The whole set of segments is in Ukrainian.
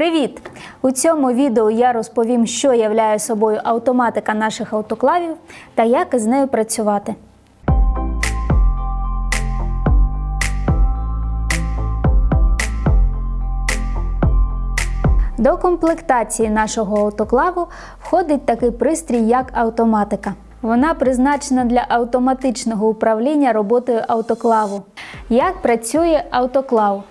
Привіт! У цьому відео я розповім, що являє собою автоматика наших автоклавів та як з нею працювати. До комплектації нашого автоклаву входить такий пристрій, як автоматика. Вона призначена для автоматичного управління роботою автоклаву. Як працює автоклав?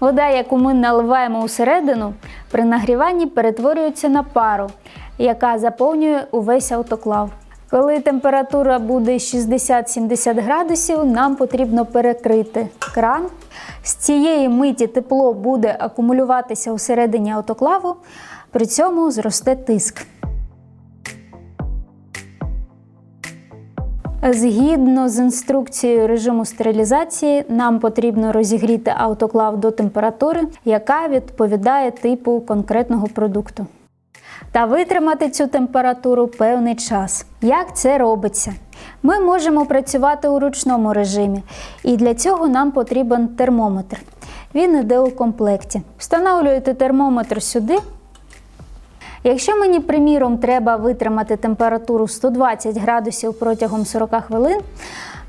Вода, яку ми наливаємо усередину, при нагріванні перетворюється на пару, яка заповнює увесь автоклав. Коли температура буде 60-70 градусів, нам потрібно перекрити кран. З цієї миті тепло буде акумулюватися усередині автоклаву, при цьому зросте тиск. Згідно з інструкцією режиму стерилізації, нам потрібно розігріти автоклав до температури, яка відповідає типу конкретного продукту. Та витримати цю температуру певний час. Як це робиться? Ми можемо працювати у ручному режимі, і для цього нам потрібен термометр. Він йде у комплекті. Встановлюєте термометр сюди. Якщо мені, приміром, треба витримати температуру 120 градусів протягом 40 хвилин,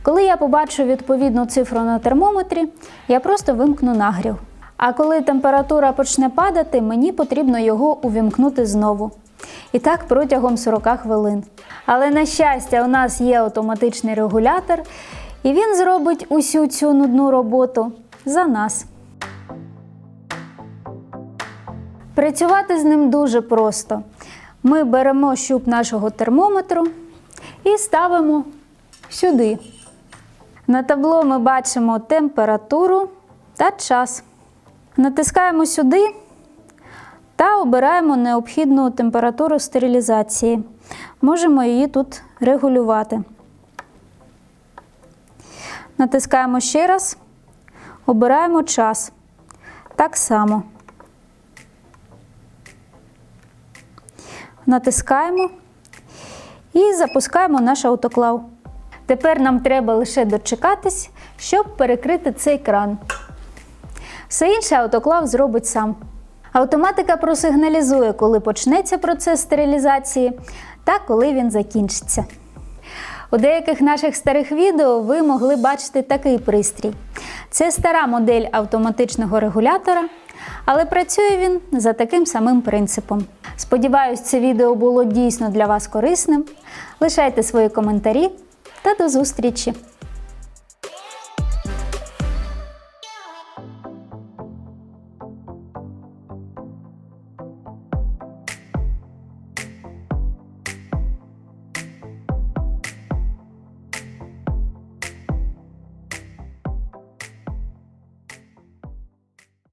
коли я побачу відповідну цифру на термометрі, я просто вимкну нагрів. А коли температура почне падати, мені потрібно його увімкнути знову. І так протягом 40 хвилин. Але на щастя, у нас є автоматичний регулятор, і він зробить усю цю нудну роботу за нас. Працювати з ним дуже просто. Ми беремо щуп нашого термометру і ставимо сюди. На табло ми бачимо температуру та час. Натискаємо сюди та обираємо необхідну температуру стерилізації. Можемо її тут регулювати. Натискаємо ще раз, обираємо час. Так само. Натискаємо і запускаємо наш автоклав. Тепер нам треба лише дочекатись, щоб перекрити цей кран. Все інше автоклав зробить сам. Автоматика просигналізує, коли почнеться процес стерилізації та коли він закінчиться. У деяких наших старих відео ви могли бачити такий пристрій. Це стара модель автоматичного регулятора, але працює він за таким самим принципом. Сподіваюсь, це відео було дійсно для вас корисним. Лишайте свої коментарі та до зустрічі!